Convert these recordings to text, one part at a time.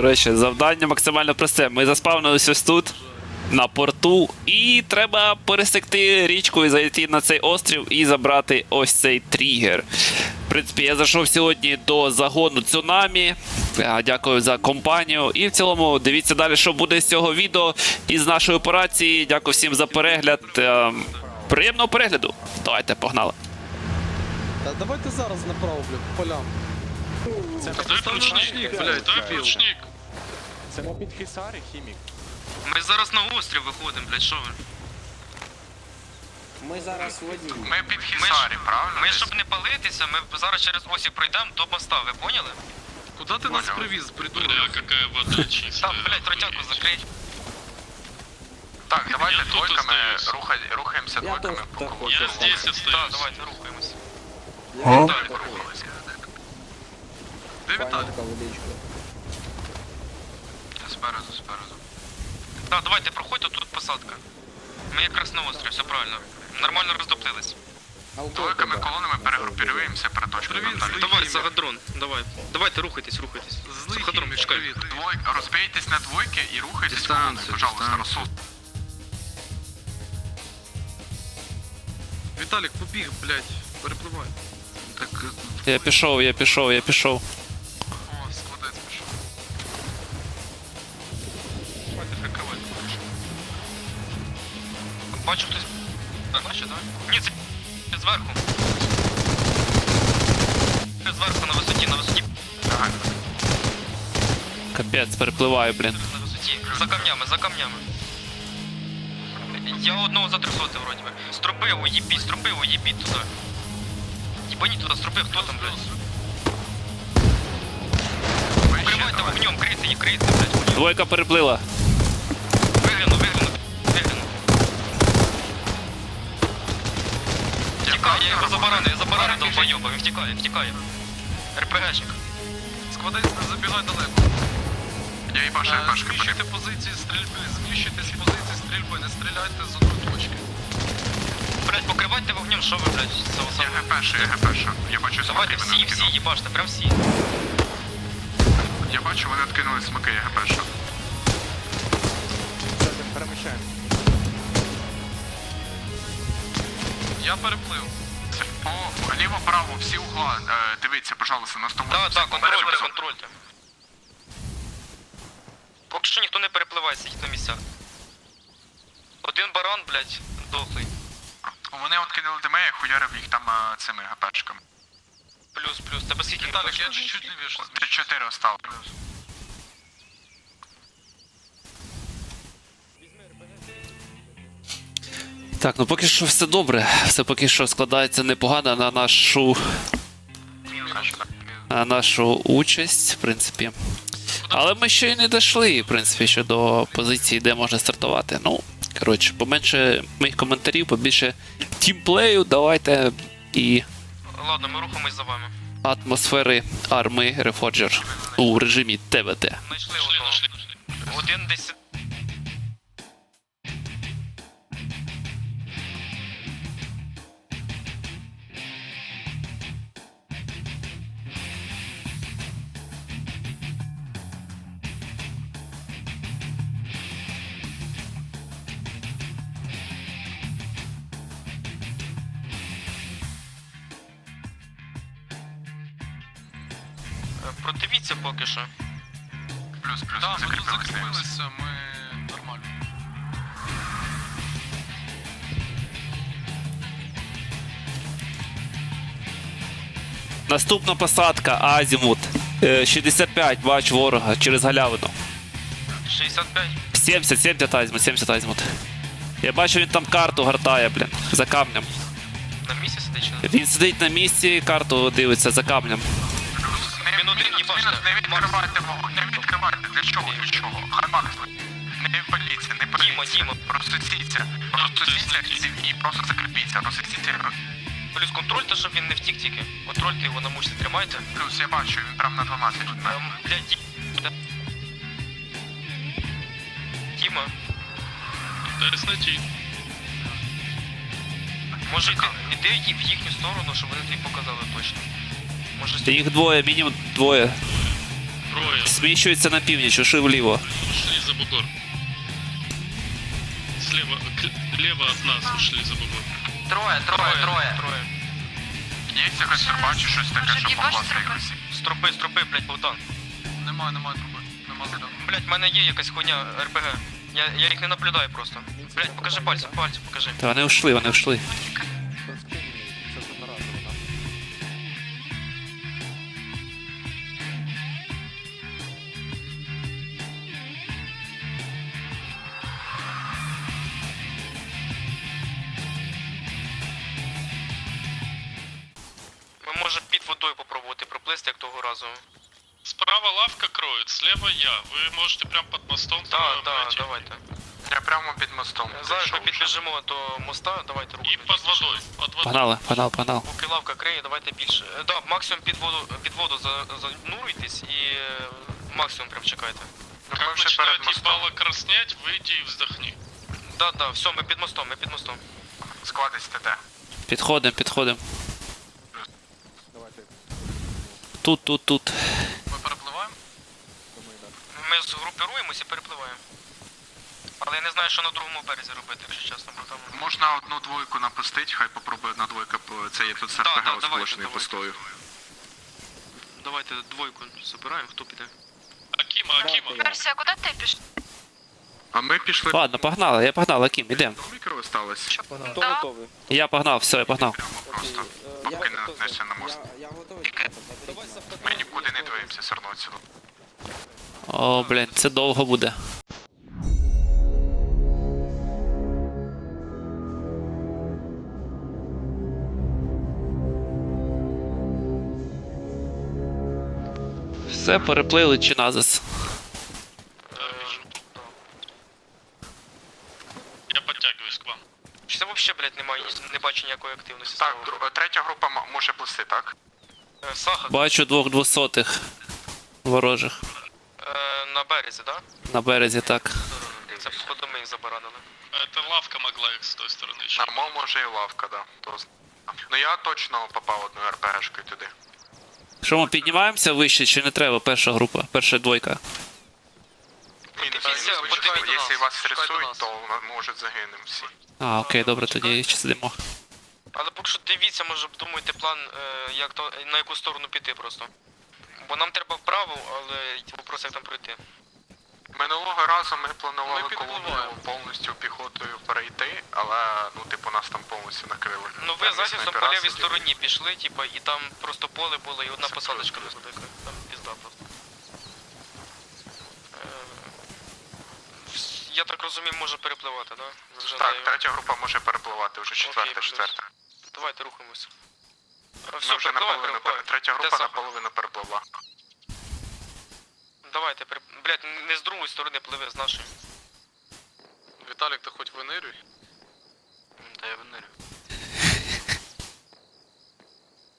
Коротше, завдання максимально просте. Ми заспавнились ось тут, на порту, і треба пересекти річку і зайти на цей острів і забрати ось цей тригер. В принципі, я зайшов сьогодні до загону цунамі. Дякую за компанію. І в цілому дивіться далі, що буде з цього відео із нашої операції. Дякую всім за перегляд. Е, Приємного перегляду. Давайте, погнали. Та давайте зараз по полям. Дай ручник, блядь, дай ручник. Це ми під Хісарі, хімік. Ми зараз на острів виходимо, блядь, що ви? Ми зараз в одній. Ми під Хісарі, правильно? ми щоб не палитися, ми зараз через осі пройдемо до моста, ви поняли? Куда ты нас привез, придурок? Бля, какая вода чистая. Там, блядь, тротяку закрить. Так, давайте Я тут двойками остаюсь. рухай- рухаємося Я двойками тут по так кругу. Я здесь остаюсь. Да, давайте рухаємось. Далі рухалися. Де Віталій? водичку. Да, давайте, проходьте, тут посадка. Ми якраз на острів, все правильно. Нормально роздоптились. Двойками колонами перегрупіруємося перед точкою Привіт, контакту. Давай, Давай, хімік. Сагадрон, давай. Давайте, рухайтесь, рухайтесь. Злий Сагадрон, хімік, чекай. привіт. Двой... Розбійтесь на двойки і рухайтесь Дистанцію, колоною, пожалуйста, дистанцію. розсуд. Віталік, побіг, блядь, перепливай. Так, Я пішов, я пішов, я пішов. О, складець пішов. Давайте, прикривайте. Бачу хтось. Так, бачу, давай. Ні, це зверху. Це Зверху на висоті, на висоті. Загально. Капець, перепливаю, блін. На висоті. За камнями, за камнями. Я одного за 300 вроді би. Стропив, уїбіть, стропив, уїбіть туди. Єбані туди, стропив, хто там, блядь? Давай. вогнем, крийте, їх крийте, блядь. Двойка переплила. Тікає, я його забаранив, я забаранив долбойоба, він втікає, втікає. РПГшник. складець, не забігай далеко. Я їбашу Е, епешки Зміщуйте позиції стрільби, зміщуйте з позиції стрільби, не стріляйте з одної точки. Блядь, покривайте вогнем, що ви, блядь, це Я. ГПшу, я ГПшу. Я бачу Давайте смаки, вони всі, всі, відкинули. їбаште, прям всі. Я бачу, вони відкинули смаки, я ГПшу. Переміщаємо. Я переплив. По ліво-право, всі угла. Е, Дивіться, пожалуйста, на 100 Так, так, контрольте, контрольте. Поки що ніхто не перепливає, сидіть на місцях. Один баран, блядь, дохлий. Вони відкинули дими, я хуярив їх там е, цими ГПшками. Плюс, плюс, тебе скільки Віталік, я чуть-чуть лівіше зміщу. 3-4 осталось. Так, ну поки що все добре. Все поки що складається непогано на нашу, на нашу участь, в принципі. Але ми ще й не дійшли, в принципі, ще до позиції, де можна стартувати. Ну, коротше, поменше моїх коментарів, побільше тімплею, давайте і Ладно, ми рухаємось за вами. атмосфери арми Reforger у режимі ТВТ. Знайшли одного. Один десь. Продивіться поки що. Плюс-плюс, Так, ми тут закріпилися. закріпилися, ми нормально. Наступна посадка Азімут. Е, 65, бач ворога через галявину. 65. 70, 70 азімут, 70 азімут. Я бачу, він там карту гортає, блін, за камнем. На місці сидить чи не? Він сидить на місці, карту дивиться за камнем. Не, відкривайте вогонь, не відкривайте. Для чого, для чого? Гармак, не паліться, не Діма. Діма. Просусіться, просусіться і просто закріпіться, просусіться. Плюс контрольте, щоб він не втік тільки. Контрольте його на мушці тримайте. Плюс я бачу, він прям на 12 тут. Ем, блядь, Ді... Діма, Десь на ті. може іди в їхню сторону, щоб вони тобі показали точно. Їх двоє, мінімум двоє. Троє. Зміщується на північ, уши вліво. Ушли за бугор. Слева, лево от нас ушли за бугор. Троє, троє, троє. троє. Є якась труба чи щось таке, щоб могла якось. Стропи, стропи, блядь, Богдан. Немає, немає труби. Нема задану. Блядь, в мене є якась хуйня РПГ. Я, я їх не наблюдаю просто. Блядь, покажи пальцем, пальцем покажи. Та вони ушли, вони ушли. Попробувати як того разу. Справа лавка кроет, слева я. Вы можете прям под мостом так, пройти. давайте. Я прямо під мостом. Зараз ми підбіжимо до моста, давайте руку. И под водой. Под водой. Погнали, погнали, погнали. Поки лавка криє, давайте більше. Е, Да, максимум під воду, під воду за- занурюйтесь і е, максимум прям чекайте. Как Ми вже перед начинает мостом. ебало краснеть, выйди и вздохни. Да, да, все, ми під мостом, ми під мостом. Складець ТТ. Підходимо, підходимо. Тут, тут, тут. Мы перепливаем? Думаю. Ми згрупируємося і перепливаємо. Але я не знаю, що на другому березі робити, якщо чесно, бо там. Можна одну двойку напустити, хай попробує одна двойка, це є тут з Да, да, постою. Давайте двойку забираємо, хто піде. Акима, Акима. Персия, куда ты пишешь? А ми пішли Ладно, погнали, я погнав, Аким, ідемо. до мікро осталось. Хто готовий? Я погнав, все, я погнав. Просто. Я не на мост. Я готовий. Ми нікуди не двоїмося все одно отсюди. О, блін, це довго буде. Все, переплили чи назис. Я подтягиваюсь к вам. Чи це взагалі, блядь, немає, не бачу ніякої активності. Так, дру- третя група м- може плисти, так? Е, Бачу двох двосотих ворожих е, на березі, да? на березі, так. Це походу ми їх забаранили. Это лавка могла их с той стороны еще. Нормал може і лавка, да. То з- Ну я точно попав одною РПГшкою туди. Що ми піднімаємося вище, чи не треба перша група, перша двойка? Дивіться, подивіться на Якщо вас нас. то ми, може загинемо всі. А, окей, добре, тоді ще сидимо. Але поки що дивіться, може думаєте план, е, як то, на яку сторону піти просто. Бо нам треба вправо, але вопрос як там пройти. Минулого разу ми планували Ми повністю піхотою перейти, але ну типу нас там повністю накрили. Ну ви Там захистом по лівій стороні пішли, типа, і там просто поле було і одна Це посадочка невелика. Там пізда просто. Е, Я так розумію, може перепливати, да? Зажадаю. Так, третя група може перепливати, вже четверта, четверта. Давайте рухаємося. Е, Ми Все, вже перепливай, наполовину перепливай. пер- третя Де група Саха? наполовину перепливла. Давайте, переп... блядь, не з другої сторони пливе, з нашої. Виталик, ты хоть выныривай. Та я винирю.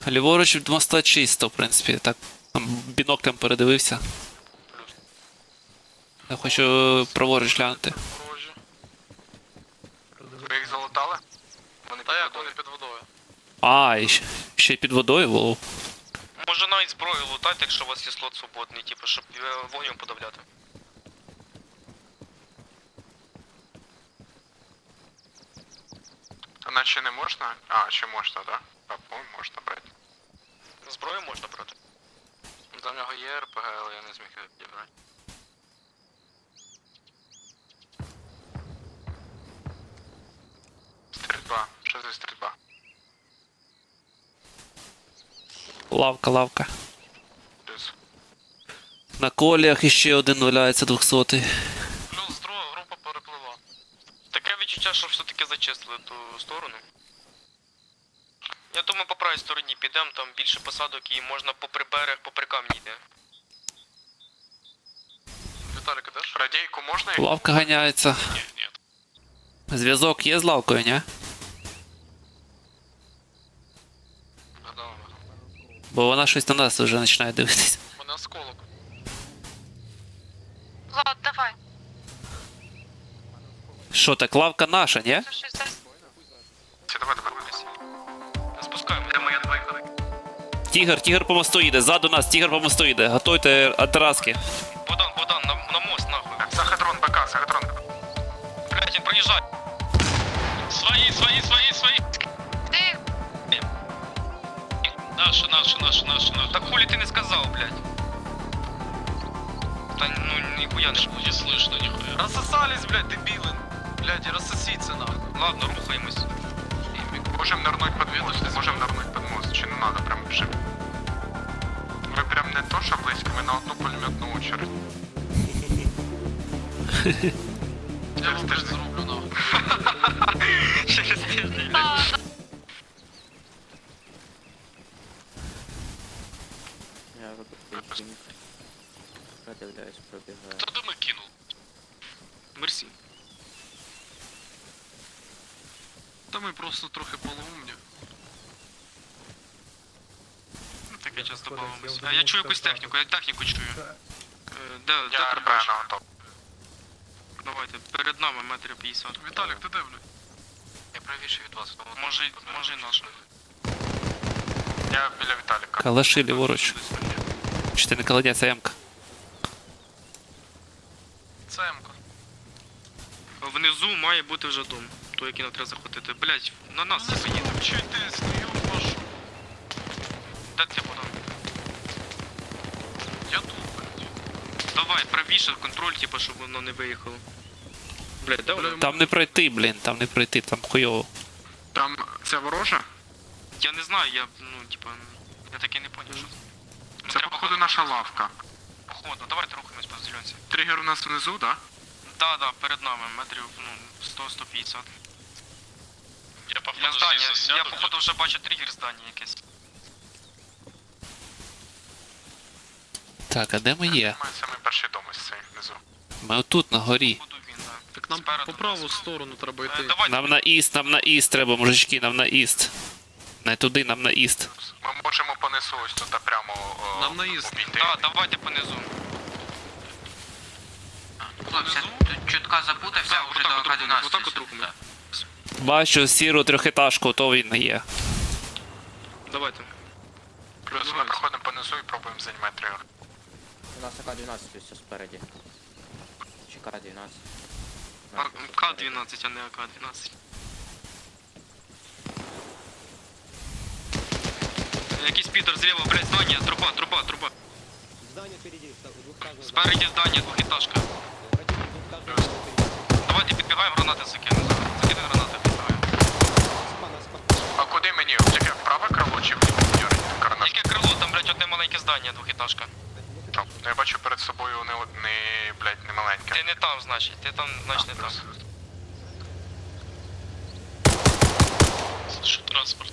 Ліворуч від моста чисто, в принципі, так там біноклем передивився. Я хочу праворуч глянути. Порожі. Ви їх залутали? Вони Та як а, і ще- ще й під водою було. Може навіть зброю лутати, якщо у вас є слот свободний, типу, щоб е, вогнем подавляти. А наче не можна? А, чи можна, так? А, по-моєму, можна брати. Зброю можна брати. За нього є РПГ, але я не зміг його підібрати. Стрільба. Що за стрільба? Лавка, лавка. На коліях іще один валяється двохсотий. Плюс друга група перепливла. Таке відчуття, що все-таки зачистили ту сторону. Я думаю, по правій стороні підемо, там більше посадок і можна попри берег, попри камні йти. Виталик, ідеш? Радійку можна? Лавка ганяється. Ні, ні. Зв'язок є з лавкою, ні? Бо вона щось на нас вже починає дивитись. У мене осколок. Влад, давай. Що так, лавка наша, ні? Слушай, здесь. Чи давай давай. Спускаємо. Де моя двойка? Тігр, тігр по мосту їде, ззаду нас, тігр по мосту їде. Готуйте атраски. Богдан, Богдан, на, на мост нахуй. Сахатрон БК, Сахатрон. Блять, він проїжджає. Свої, свої, свої, свої. Наші, наші, наші, наші, наші. Так хулі ти не сказав, блять. Та ну ніхуя не. Не слышно ніхуя. Рассосались, блядь, дебилы. Блядь, и рассоситься нахуй. Ладно, рухаємось. Можем нырнуть под мост, можем нырнуть под мост, чи не надо, прям біжим. Ви прям не то, що близько, ми на одну пулеметну очередь. Я вам блядь, зроблю нахуй. Через тиждень. Продивляюсь, пробігаю. Хто до ми кинув? Мерсі. Та ми просто трохи полуумні. Ну, Таке час добавимось. А я чую якусь техніку, я техніку чую. Е, Де, де Я РП на готов. Давайте, перед нами метрів 50. Віталік, ти де, блядь? Я правіше від вас. Може, й- може і наш. Я біля Віталіка. Калаши ліворуч. Чи ти не каладня, це М-ка. Це М-ка. Внизу має бути вже дом. Той, який нам треба захватити. Блять, на нас це їде. Чи ти стою вашу? Де ти Богдан? Я тут, блядь. Давай, правіше контроль, типа, щоб воно не виїхало. Блять, де воно? Там не пройти, блін, там не пройти, там хуйово. Там це ворожа? Я не знаю, я, ну, типа, я таки не поняв, що це. Це, походу, наша лавка. Походу, давайте рухаємось по зеленці. Тригер у нас внизу, да? Да, да, перед нами, метрів, ну, 100-150. Я Я походу здання, здесь я сяду, походу вже бачу тригер здання якесь. Так, а де ми є? Має самий перший дом із цей внизу. Ми отут на горі. Буду він, да. Так нам Спереду по праву нас. сторону треба Е, йти. Давайте, Нам на іст, нам на іст треба, мужички, нам на іст. Не туди, нам на іст. Ми можемо понесу ось тут прямо о, Нам наїзд. обійти. да, давайте понизу. Внизу? чутка запутався, вже до К-12 Отак от. Бачу сіру трьохетажку, то він є. Давайте. Плюс ми проходимо понизу і пробуємо займати тригер. У нас АК-12 ось спереді. Чи К-12. К-12, а не АК-12. Якийсь підер зліва, блядь, здання, труба, труба, труба. Спереді здання, двохетажка. Давайте підбігаємо, гранати закинемо. Закинемо гранати, підбігаємо. А куди мені? Яке праве крило чи? Карнак? Яке крило, там, блядь, одне маленьке здання, двохетажка. Там. Ну, я бачу перед собою не, од- не блядь, не маленьке. Ти не там, значить, ти там, значить, не там. Що транспорт?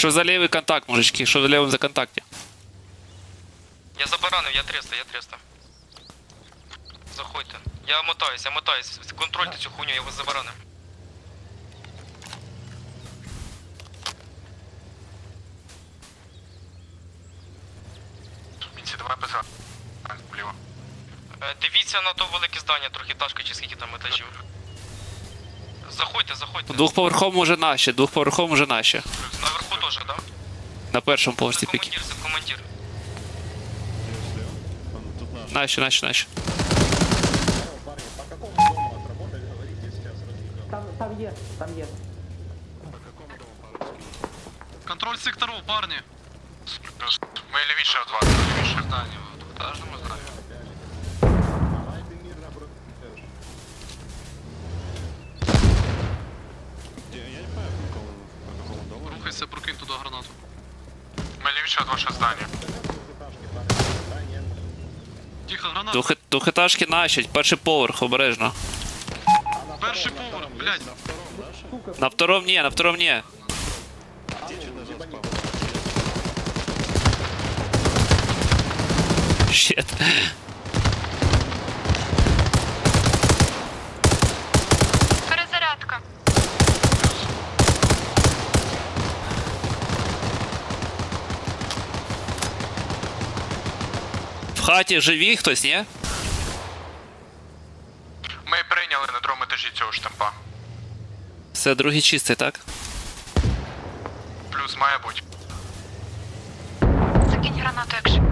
Що за лівий контакт, мужички? Що за лівим за контакті? Я забаранив, я 300, я 300. Заходьте. Я мотаюсь, я мотаюсь. Контрольте цю хуйню, я вас забаранив. Мінці, давай без вліво. Е, Дивіться на то велике здання, трохи ташка чи скільки там етажів. Заходьте, заходьте. Двохповерхом уже наші, двохповерхом уже наші. Наверху теж, так? Да? На першому Це поверсі піки. командир, це командир. Наші, наші, наші. Контроль секторов, парні. Плюс. Ми лівіше від вас, лівіше. Здання, в двохетажному прокинь туди гранату. Ми лівіше від ваше здання. Тихо, граната. Двохе- Двохетажки наші, перший поверх, обережно. Перший поверх, блядь. На втором ні, на втором ні. Щет. Хаті живі хтось, ні? Ми прийняли на другому етажі цього штампа. Все, другий чистий, так? Плюс має бути. Закинь гранату, якщо.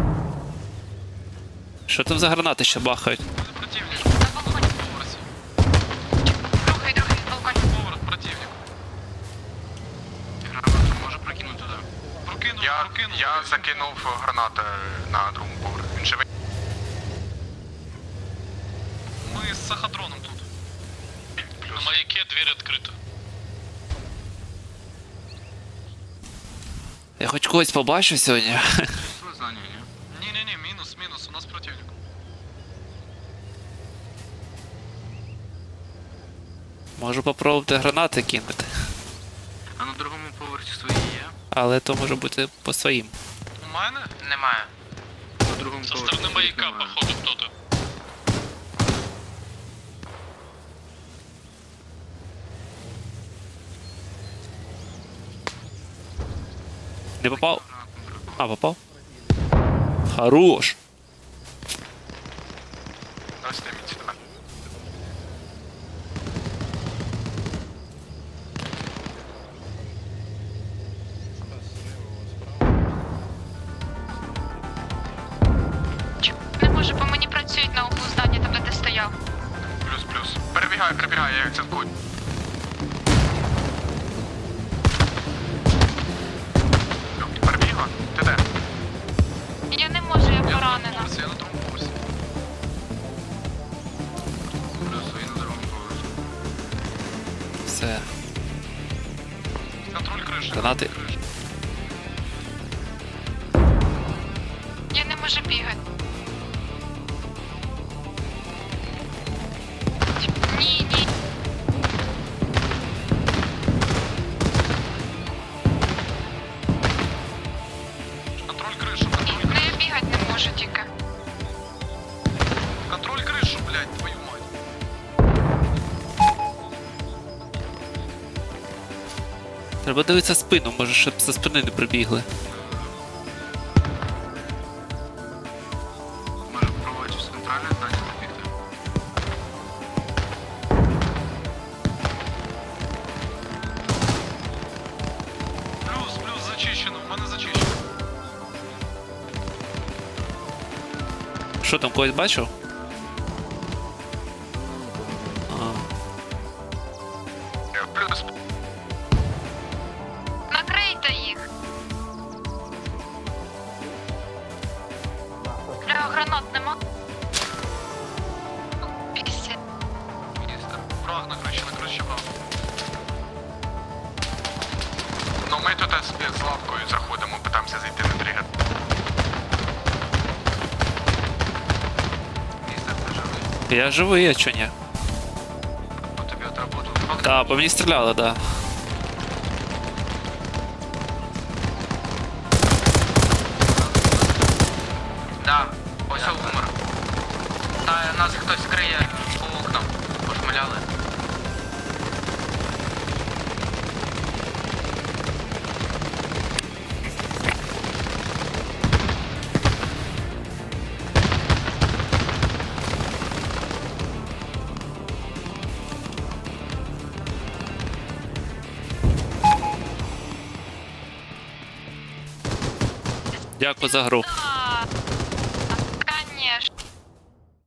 Що там за гранати ще бахають? Противник. На балконі. Поверсі. Другий, другий, балкон. Поверх противник. Гранату може прокинути туди. Прокинув, Я, прокинув. я закинув гранати на другому Ми з сахадроном тут. На маяке двері відкрита. Я хоч когось побачу сьогодні. Ні-ні-ні, мінус, мінус, у нас противник. Можу попробувати гранати кинути. А на другому поверсі свої є? Але то може бути по своїм. У мене? Немає. На другому Со сторони маяка, походу, Не попав? А, попав? Хорош. Треба дивитися спину, може, щоб за спини не прибігли. Може здання? Плюс, плюс зачищено, в мене зачищено. Що там, когось бачив? А, Плюс. я живий, а чо ні? Бо тобі треба тут. Так, по мені стріляли, да. Да, ось умер. Та нас хтось криє Дякую за гру.